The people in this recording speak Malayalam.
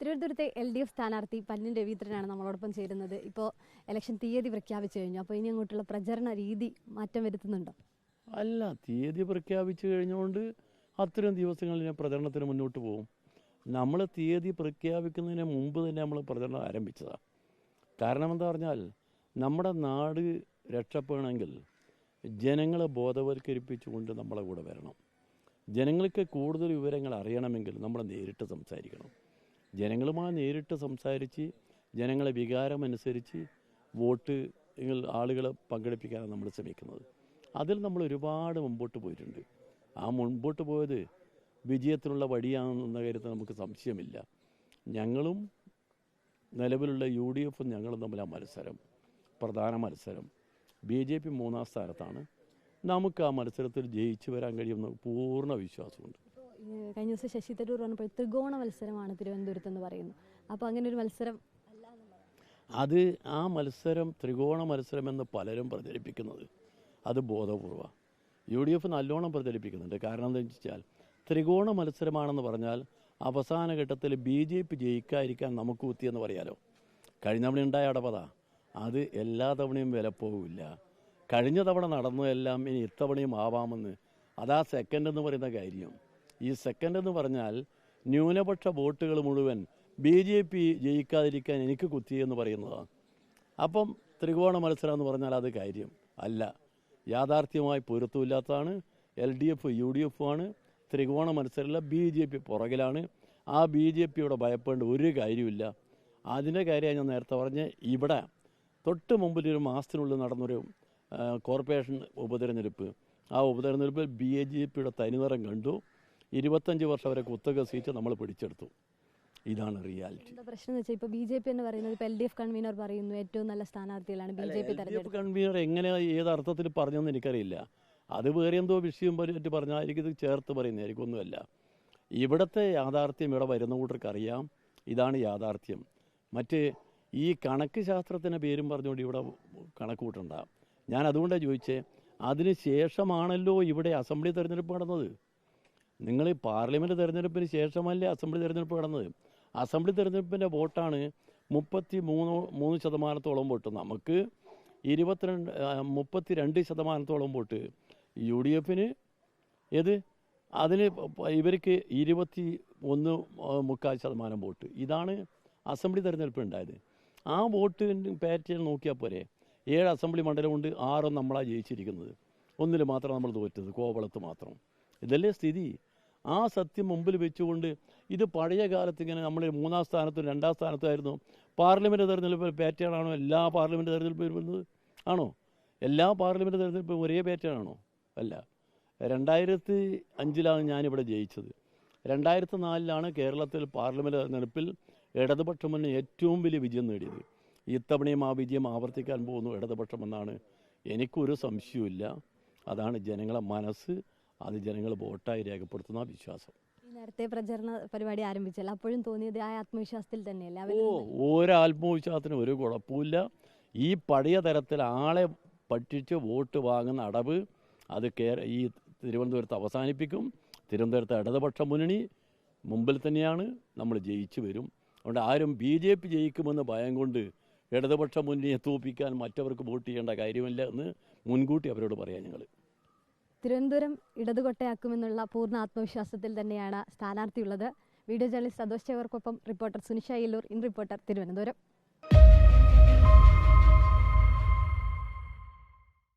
തിരുവനന്തപുരത്തെ എൽ ഡി എഫ് സ്ഥാനാർത്ഥി പന്നിൻ രവീന്ദ്രനാണ് നമ്മളോടൊപ്പം ചേരുന്നത്. ഇപ്പോൾ ഇലക്ഷൻ തീയതി പ്രഖ്യാപിച്ചു കഴിഞ്ഞു. അപ്പോൾ ഇനി അങ്ങോട്ടുള്ള പ്രചരണ രീതി മാറ്റം വരുത്തുന്നുണ്ടോ? അല്ല തീയതി പ്രഖ്യാപിച്ചു കഴിഞ്ഞുകൊണ്ട് അത്തരം ദിവസങ്ങളിൽ ഞാൻ പ്രചരണത്തിന് മുന്നോട്ട് പോകും. നമ്മൾ തീയതി പ്രഖ്യാപിക്കുന്നതിന് മുമ്പ് തന്നെ നമ്മൾ പ്രചരണം ആരംഭിച്ചതാണ് കാരണം എന്താ പറഞ്ഞാൽ നമ്മുടെ നാട് രക്ഷപ്പെടണമെങ്കിൽ ജനങ്ങളെ ബോധവൽക്കരിപ്പിച്ചുകൊണ്ട് നമ്മളെ കൂടെ വരണം. ജനങ്ങൾക്ക് കൂടുതൽ വിവരങ്ങൾ അറിയണമെങ്കിൽ നമ്മൾ നേരിട്ട് സംസാരിക്കണം. ജനങ്ങളുമായി നേരിട്ട് സംസാരിച്ച് ജനങ്ങളെ വികാരമനുസരിച്ച് വോട്ട് ആളുകളെ പങ്കെടുപ്പിക്കാനാണ് നമ്മൾ ശ്രമിക്കുന്നത്. അതിൽ നമ്മൾ ഒരുപാട് മുമ്പോട്ട് പോയിട്ടുണ്ട്. ആ മുൻപോട്ട് പോയത് വിജയത്തിനുള്ള വഴിയാണെന്ന കാര്യത്തിൽ നമുക്ക് സംശയമില്ല. ഞങ്ങളും നിലവിലുള്ള യു ഡി എഫും ഞങ്ങളും തമ്മിൽ ആ മത്സരം പ്രധാന മത്സരം. ബി ജെ പി മൂന്നാം സ്ഥാനത്താണ്. നമുക്ക് ആ മത്സരത്തിൽ ജയിച്ചു വരാൻ കഴിയുമെന്ന് പൂർണ വിശ്വാസമുണ്ട്. കഴിഞ്ഞ ദിവസം ശശി തരൂർ പറഞ്ഞപ്പോൾ ത്രികോണ മത്സരമാണ് തിരുവനന്തപുരത്ത് എന്ന് പറയുന്നു. അപ്പോൾ അങ്ങനെ ഒരു മത്സരം. അത് ആ മത്സരം ത്രികോണ മത്സരമെന്ന് പലരും പ്രചരിപ്പിക്കുന്നത് അത് ബോധപൂർവ. യു ഡി എഫ് നല്ലോണം പ്രചരിപ്പിക്കുന്നുണ്ട്. കാരണം എന്താ വെച്ചാൽ ത്രികോണ മത്സരമാണെന്ന് പറഞ്ഞാൽ അവസാന ഘട്ടത്തിൽ ബി ജെ പി ജയിക്കാതിരിക്കാൻ നമുക്ക് കുത്തിയെന്ന് പറയാലോ. കഴിഞ്ഞ തവണ ഉണ്ടായ അടപത. അത് എല്ലാ തവണയും വില പോകില്ല കഴിഞ്ഞ തവണ നടന്നതെല്ലാം ഇനി ഇത്തവണയും ആവാമെന്ന്. അതാ സെക്കൻഡ് എന്ന് പറയുന്ന കാര്യം. ഈ സെക്കൻഡ് എന്ന് പറഞ്ഞാൽ ന്യൂനപക്ഷ വോട്ടുകൾ മുഴുവൻ ബി ജെ പി ജയിക്കാതിരിക്കാൻ എനിക്ക് കുത്തി എന്ന് പറയുന്നതാണ് അപ്പം ത്രികോണ മത്സരം എന്ന് പറഞ്ഞാൽ അത് കാര്യം അല്ല. യാഥാർത്ഥ്യമായി പൊരുത്തമില്ലാത്തതാണ്. L D F U D F ആണ്. ത്രികോണ മത്സരമല്ല ബി ജെ പി പുറകിലാണ്. ആ ബി ജെ പിയോട് ഭയപ്പെടേണ്ട ഒരു കാര്യമില്ല. അതിന്റെ കാര്യം ഞാൻ നേരത്തെ പറഞ്ഞ് ഇവിടെ തൊട്ട് മുമ്പിൽ ഒരു മാസത്തിനുള്ളിൽ നടന്നൊരു കോർപ്പറേഷൻ ഉപതെരഞ്ഞെടുപ്പ്. ആ ഉപതെരഞ്ഞെടുപ്പിൽ ബി ജെ പിയുടെ തനിനിറം കണ്ടു. ഇരുപത്തഞ്ച് വർഷം വരെ കുത്തക സീറ്റ് നമ്മൾ പിടിച്ചെടുത്തു. ഇതാണ് റിയാലിറ്റി. പ്രശ്നം എന്ന് വെച്ചാൽ ഇപ്പോൾ ബി ജെ പി എന്ന് പറയുന്നത് ഇപ്പോൾ എൽ ഡി എഫ് കൺവീനർ പറയുന്നു ഏറ്റവും നല്ല സ്ഥാനാർത്ഥികളാണ് ബി ജെ പി തെരഞ്ഞെടുപ്പ് കൺവീനർ എങ്ങനെ ഏത് അർത്ഥത്തിൽ പറഞ്ഞെന്ന് എനിക്കറിയില്ല. അത് വേറെ എന്തോ വിഷയം പറ്റി പറഞ്ഞായിരിക്കും ഇത് ചേർത്ത് പറയുന്നതായിരിക്കും ഒന്നുമല്ല. ഇവിടുത്തെ യാഥാർത്ഥ്യം ഇവിടെ വരുന്ന കൂട്ടർക്ക് അറിയാം. ഇതാണ് യാഥാർത്ഥ്യം. മറ്റ് ഈ കണക്ക് ശാസ്ത്രത്തിന്റെ പേരും പറഞ്ഞുകൊണ്ട് ഇവിടെ കണക്ക് കൂട്ടണ്ട. ഞാൻ അതുകൊണ്ടാണ് ചോദിച്ചേ അതിന് ശേഷമാണല്ലോ ഇവിടെ അസംബ്ലി തെരഞ്ഞെടുപ്പ് നടന്നത്. നിങ്ങൾ പാർലമെന്റ് തിരഞ്ഞെടുപ്പിന് ശേഷമല്ലേ അസംബ്ലി തിരഞ്ഞെടുപ്പ് കടന്നത്? അസംബ്ലി തെരഞ്ഞെടുപ്പിന്റെ വോട്ടാണ് മുപ്പത്തി മൂന്ന് മൂന്ന് ശതമാനത്തോളം വോട്ട്. നമുക്ക് ഇരുപത്തിരണ്ട് മുപ്പത്തി രണ്ട് ശതമാനത്തോളം വോട്ട്. യു ഡി എഫിന് ഏത്? അതിന് ഇവർക്ക് ഇരുപത്തി ഒന്ന് മുക്കാൽ ശതമാനം വോട്ട്. ഇതാണ് അസംബ്ലി തിരഞ്ഞെടുപ്പ് ഉണ്ടായത്. ആ വോട്ടിന്റെ പാറ്റേൺ നോക്കിയാൽ പോരെ. ഏഴ് അസംബ്ലി മണ്ഡലമുണ്ട് ആറും നമ്മളാണ് ജയിച്ചിരിക്കുന്നത്. ഒന്നിൽ മാത്രം നമ്മൾ തോറ്റത് കോവളത്ത് മാത്രം. ഇതല്ലേ സ്ഥിതി? ആ സത്യം മുമ്പിൽ വെച്ചുകൊണ്ട് ഇത് പഴയ കാലത്ത് ഇങ്ങനെ നമ്മൾ മൂന്നാം സ്ഥാനത്തും രണ്ടാം സ്ഥാനത്തായിരുന്നു പാർലമെന്റ് തെരഞ്ഞെടുപ്പ് പാറ്റേൺ ആണോ എല്ലാ പാർലമെന്റ് തെരഞ്ഞെടുപ്പ് വരുന്നത്? ആണോ? എല്ലാ പാർലമെന്റ് തെരഞ്ഞെടുപ്പും ഒരേ പാറ്റേൺ ആണോ അല്ല. രണ്ടായിരത്തി അഞ്ചിലാണ് ഞാനിവിടെ ജയിച്ചത്. രണ്ടായിരത്തി നാലിലാണ് കേരളത്തിൽ പാർലമെന്റ് തെരഞ്ഞെടുപ്പിൽ ഇടതുപക്ഷം മുന്നേ ഏറ്റവും വലിയ വിജയം നേടിയത്. ഇത്തവണയും ആ വിജയം ആവർത്തിക്കാൻ പോകുന്നു ഇടതുപക്ഷമെന്നാണ് എനിക്കൊരു സംശയവുമില്ല. അതാണ് ജനങ്ങളെ മനസ്സ് അത് ജനങ്ങൾ വോട്ടായി രേഖപ്പെടുത്തുന്ന വിശ്വാസം. നേരത്തെ പ്രചരണ പരിപാടി ആരംഭിച്ചല്ലോ. അപ്പോഴും തോന്നിയത് ആ ആത്മവിശ്വാസത്തിൽ തന്നെയല്ലേ? ഓ ഓരോ ഒരു ആത്മവിശ്വാസത്തിനും ഒരു കുഴപ്പമില്ല ഈ പഴയ തരത്തിൽ ആളെ പറ്റിച്ച് വോട്ട് വാങ്ങുന്ന അടവ് അത് കേര ഈ തിരുവനന്തപുരത്ത് അവസാനിപ്പിക്കും. തിരുവനന്തപുരത്ത് ഇടതുപക്ഷ മുന്നണി മുമ്പിൽ തന്നെയാണ് നമ്മൾ ജയിച്ചു വരും. അതുകൊണ്ട് ആരും ബി ജെ പി ജയിക്കുമെന്ന് ഭയം കൊണ്ട് ഇടതുപക്ഷ മുന്നണിയെ തോപ്പിക്കാൻ മറ്റവർക്ക് വോട്ട് ചെയ്യേണ്ട കാര്യമില്ല എന്ന് മുൻകൂട്ടി അവരോട് പറയാം ഞങ്ങൾ തിരുവനന്തപുരം ഇടതുകൊട്ടയാക്കുമെന്നുള്ള പൂർണ ആത്മവിശ്വാസത്തിൽ തന്നെയാണ് സ്ഥാനാർത്ഥിയുള്ളത്. Video journalist Santhosh ചേവർക്കൊപ്പം reporter Sunisha Illoor in reporter Thiruvananthapuram.